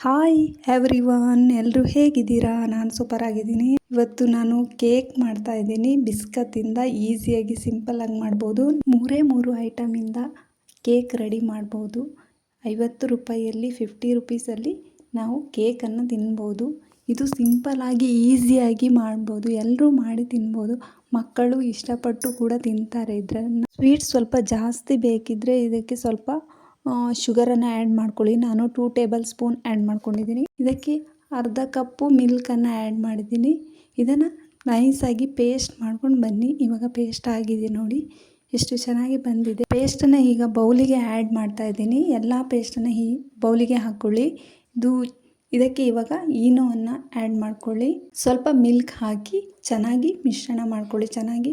Hi every one ಎಲ್ಲರೂ ಹೇಗಿದ್ದೀರಾ? ನಾನು ಸೂಪರ್ ಆಗಿದ್ದೀನಿ. ಇವತ್ತು ನಾನು ಕೇಕ್ ಮಾಡ್ತಾ ಇದ್ದೀನಿ. ಬಿಸ್ಕತ್ತಿಂದ ಈಸಿಯಾಗಿ ಸಿಂಪಲ್ಲಾಗಿ ಮಾಡ್ಬೋದು. ಮೂರೇ ಮೂರು ಐಟಮಿಂದ ಕೇಕ್ ರೆಡಿ ಮಾಡ್ಬೋದು. ಐವತ್ತು ರೂಪಾಯಿಯಲ್ಲಿ ಫಿಫ್ಟಿ ರುಪೀಸಲ್ಲಿ ನಾವು ಕೇಕನ್ನು ತಿನ್ಬೋದು. ಇದು ಸಿಂಪಲ್ಲಾಗಿ ಈಸಿಯಾಗಿ ಮಾಡ್ಬೋದು. ಎಲ್ಲರೂ ಮಾಡಿ ತಿನ್ಬೋದು. ಮಕ್ಕಳು ಇಷ್ಟಪಟ್ಟು ಕೂಡ ತಿಂತಾರೆ ಇದನ್ನು ಸ್ವೀಟ್ಸ್ ಸ್ವಲ್ಪ ಜಾಸ್ತಿ ಬೇಕಿದ್ದರೆ ಇದಕ್ಕೆ ಸ್ವಲ್ಪ ಶುಗರನ್ನು ಆ್ಯಡ್ ಮಾಡ್ಕೊಳ್ಳಿ. ನಾನು ಟೂ ಟೇಬಲ್ ಸ್ಪೂನ್ ಆ್ಯಡ್ ಮಾಡ್ಕೊಂಡಿದ್ದೀನಿ. ಇದಕ್ಕೆ ಅರ್ಧ ಕಪ್ಪು ಮಿಲ್ಕನ್ನು ಆ್ಯಡ್ ಮಾಡಿದ್ದೀನಿ. ಇದನ್ನು ನೈಸಾಗಿ ಪೇಸ್ಟ್ ಮಾಡ್ಕೊಂಡು ಬನ್ನಿ. ಇವಾಗ ಪೇಸ್ಟ್ ಆಗಿದೆ ನೋಡಿ. ಎಷ್ಟು ಚೆನ್ನಾಗಿ ಬಂದಿದೆ. ಪೇಸ್ಟನ್ನು ಈಗ ಬೌಲಿಗೆ ಆ್ಯಡ್ ಮಾಡ್ತಾ ಇದ್ದೀನಿ. ಎಲ್ಲ ಪೇಸ್ಟನ್ನು ಈ ಬೌಲಿಗೆ ಹಾಕ್ಕೊಳ್ಳಿ. ಇದು ಇದಕ್ಕೆ ಇವಾಗ ಈನೋವನ್ನು ಆ್ಯಡ್ ಮಾಡ್ಕೊಳ್ಳಿ. ಸ್ವಲ್ಪ ಮಿಲ್ಕ್ ಹಾಕಿ ಚೆನ್ನಾಗಿ ಮಿಶ್ರಣ ಮಾಡ್ಕೊಳ್ಳಿ. ಚೆನ್ನಾಗಿ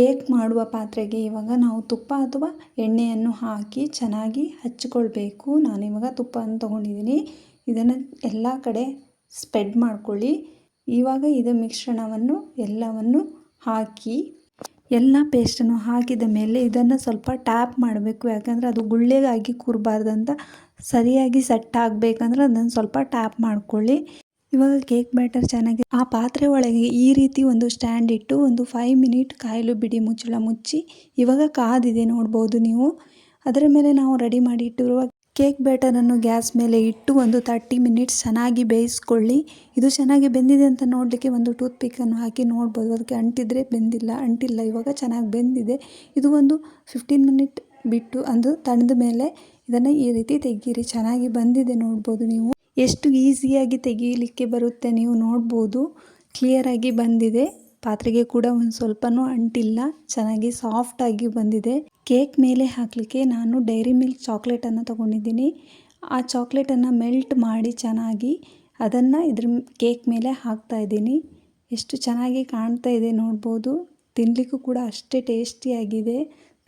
ಕೇಕ್ ಮಾಡುವ ಪಾತ್ರೆಗೆ ಇವಾಗ ನಾವು ತುಪ್ಪ ಅಥವಾ ಎಣ್ಣೆಯನ್ನು ಹಾಕಿ ಚೆನ್ನಾಗಿ ಹಚ್ಕೊಳ್ಬೇಕು. ನಾನಿವಾಗ ತುಪ್ಪವನ್ನು ತೊಗೊಂಡಿದ್ದೀನಿ. ಇದನ್ನು ಎಲ್ಲ ಕಡೆ ಸ್ಪ್ರೆಡ್ ಮಾಡಿಕೊಳ್ಳಿ. ಇವಾಗ ಇದು ಮಿಶ್ರಣವನ್ನು ಎಲ್ಲವನ್ನು ಹಾಕಿ, ಎಲ್ಲ ಪೇಸ್ಟನ್ನು ಹಾಕಿದ ಮೇಲೆ ಇದನ್ನು ಸ್ವಲ್ಪ ಟ್ಯಾಪ್ ಮಾಡಬೇಕು. ಯಾಕಂದರೆ ಅದು ಗುಳ್ಳೆಗಾಗಿ ಕೂರಬಾರ್ದಂತ ಸರಿಯಾಗಿ ಸೆಟ್ ಆಗಬೇಕಂದ್ರೆ ಅದನ್ನು ಸ್ವಲ್ಪ ಟ್ಯಾಪ್ ಮಾಡ್ಕೊಳ್ಳಿ. ಇವಾಗ ಕೇಕ್ ಬ್ಯಾಟರ್ ಚೆನ್ನಾಗಿ ಆ ಪಾತ್ರೆ ಒಳಗೆ ಈ ರೀತಿ ಒಂದು ಸ್ಟ್ಯಾಂಡ್ ಇಟ್ಟು ಒಂದು ಫೈವ್ ಮಿನಿಟ್ ಕಾಯಲು ಬಿಡಿ ಮುಚ್ಚಳ ಮುಚ್ಚಿ ಇವಾಗ ಕಾದಿದೆ ನೋಡ್ಬೋದು ನೀವು. ಅದರ ಮೇಲೆ ನಾವು ರೆಡಿ ಮಾಡಿ ಇಟ್ಟಿರುವ ಕೇಕ್ ಬ್ಯಾಟರನ್ನು ಗ್ಯಾಸ್ ಮೇಲೆ ಇಟ್ಟು ಒಂದು ತರ್ಟಿ ಮಿನಿಟ್ಸ್ ಚೆನ್ನಾಗಿ ಬೇಯಿಸ್ಕೊಳ್ಳಿ. ಇದು ಚೆನ್ನಾಗಿ ಬೆಂದಿದೆ ಅಂತ ನೋಡಲಿಕ್ಕೆ ಒಂದು ಟೂತ್ ಪಿಕ್ಕನ್ನು ಹಾಕಿ ನೋಡ್ಬೋದು. ಅದಕ್ಕೆ ಅಂಟಿದ್ರೆ ಬೆಂದಿಲ್ಲ. ಅಂಟಿಲ್ಲ, ಇವಾಗ ಚೆನ್ನಾಗಿ ಬೆಂದಿದೆ. ಇದು ಒಂದು ಫಿಫ್ಟೀನ್ ಮಿನಿಟ್ ಬಿಟ್ಟು ಅಂದು ತಣ್ಣದ ಮೇಲೆ ಇದನ್ನು ಈ ರೀತಿ ತೆಗೀರಿ. ಚೆನ್ನಾಗಿ ಬಂದಿದೆ ನೋಡ್ಬೋದು ನೀವು. ಎಷ್ಟು ಈಸಿಯಾಗಿ ತೆಗೀಲಿಕ್ಕೆ ಬರುತ್ತೆ ನೀವು ನೋಡ್ಬೋದು. ಕ್ಲಿಯರಾಗಿ ಬಂದಿದೆ. ಪಾತ್ರೆಗೆ ಕೂಡ ಒಂದು ಸ್ವಲ್ಪನೂ ಅಂಟಿಲ್ಲ. ಚೆನ್ನಾಗಿ ಸಾಫ್ಟಾಗಿ ಬಂದಿದೆ. ಕೇಕ್ ಮೇಲೆ ಹಾಕಲಿಕ್ಕೆ ನಾನು ಡೈರಿ ಮಿಲ್ಕ್ ಚಾಕ್ಲೇಟನ್ನು ತೊಗೊಂಡಿದ್ದೀನಿ. ಆ ಚಾಕ್ಲೇಟನ್ನು ಮೆಲ್ಟ್ ಮಾಡಿ ಚೆನ್ನಾಗಿ ಅದನ್ನು ಇದ್ರ ಕೇಕ್ ಮೇಲೆ ಹಾಕ್ತಾ ಇದ್ದೀನಿ. ಎಷ್ಟು ಚೆನ್ನಾಗಿ ಕಾಣ್ತಾ ಇದೆ ನೋಡ್ಬೋದು. ತಿನ್ನಲಿಕ್ಕೂ ಕೂಡ ಅಷ್ಟೇ ಟೇಸ್ಟಿಯಾಗಿದೆ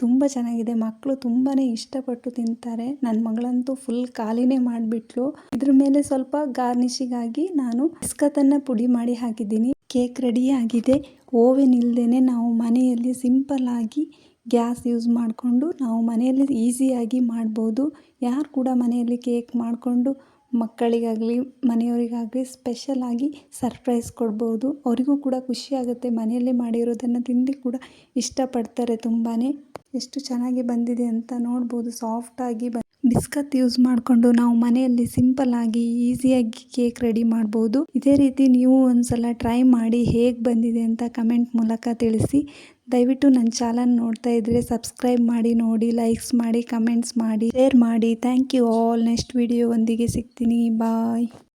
ತುಂಬ ಚೆನ್ನಾಗಿದೆ. ಮಕ್ಕಳು ತುಂಬಾ ಇಷ್ಟಪಟ್ಟು ತಿಂತಾರೆ. ನನ್ನ ಮಗಳಂತೂ ಫುಲ್ ಖಾಲಿನೇ ಮಾಡಿಬಿಟ್ಲು. ಇದ್ರ ಮೇಲೆ ಸ್ವಲ್ಪ ಗಾರ್ನಿಷಿಗಾಗಿ ನಾನು ಬಿಸ್ಕತ್ತನ್ನು ಪುಡಿ ಮಾಡಿ ಹಾಕಿದ್ದೀನಿ. ಕೇಕ್ ರೆಡಿ ಆಗಿದೆ. ಓವೆನ್ ಇಲ್ಲದೇ ನಾವು ಮನೆಯಲ್ಲಿ ಸಿಂಪಲ್ ಆಗಿ ಗ್ಯಾಸ್ ಯೂಸ್ ಮಾಡಿಕೊಂಡು ನಾವು ಮನೆಯಲ್ಲಿ ಈಸಿಯಾಗಿ ಮಾಡ್ಬೋದು. ಯಾರು ಕೂಡ ಮನೆಯಲ್ಲಿ ಕೇಕ್ ಮಾಡಿಕೊಂಡು ಮಕ್ಕಳಿಗಾಗಲಿ, ಮನೆಯವರಿಗಾಗಲಿ ಸ್ಪೆಷಲಾಗಿ ಸರ್ಪ್ರೈಸ್ ಕೊಡ್ಬೋದು. ಅವರಿಗೂ ಕೂಡ ಖುಷಿಯಾಗುತ್ತೆ ಮನೆಯಲ್ಲೇ ಮಾಡಿರೋದನ್ನು ತಿಂದು ಕೂಡ ಇಷ್ಟಪಡ್ತಾರೆ ತುಂಬಾ ಎಷ್ಟು ಚೆನ್ನಾಗಿ ಬಂದಿದೆ ಅಂತ ನೋಡ್ಬೋದು ಸಾಫ್ಟಾಗಿ ಬ ಬಿಸ್ಕತ್ ಯೂಸ್ ಮಾಡಿಕೊಂಡು ನಾವು ಮನೆಯಲ್ಲಿ ಸಿಂಪಲ್ ಆಗಿ ಈಸಿಯಾಗಿ ಕೇಕ್ ರೆಡಿ ಮಾಡ್ಬೋದು. ಇದೇ ರೀತಿ ನೀವು ಒಂದ್ಸಲ ಟ್ರೈ ಮಾಡಿ ಹೇಗೆ ಬಂದಿದೆ ಅಂತ ಕಮೆಂಟ್ ಮೂಲಕ ತಿಳಿಸಿ. ದಯವಿಟ್ಟು ನನ್ನ ಚಾನಲ್ ನೋಡ್ತಾ ಇದ್ದರೆ ಸಬ್ಸ್ಕ್ರೈಬ್ ಮಾಡಿ, ನೋಡಿ, ಲೈಕ್ಸ್ ಮಾಡಿ, ಕಮೆಂಟ್ಸ್ ಮಾಡಿ, ಶೇರ್ ಮಾಡಿ. Thank you all. Next video ಒಂದಿಗೆ ಸಿಗ್ತೀನಿ. ಬಾಯ್.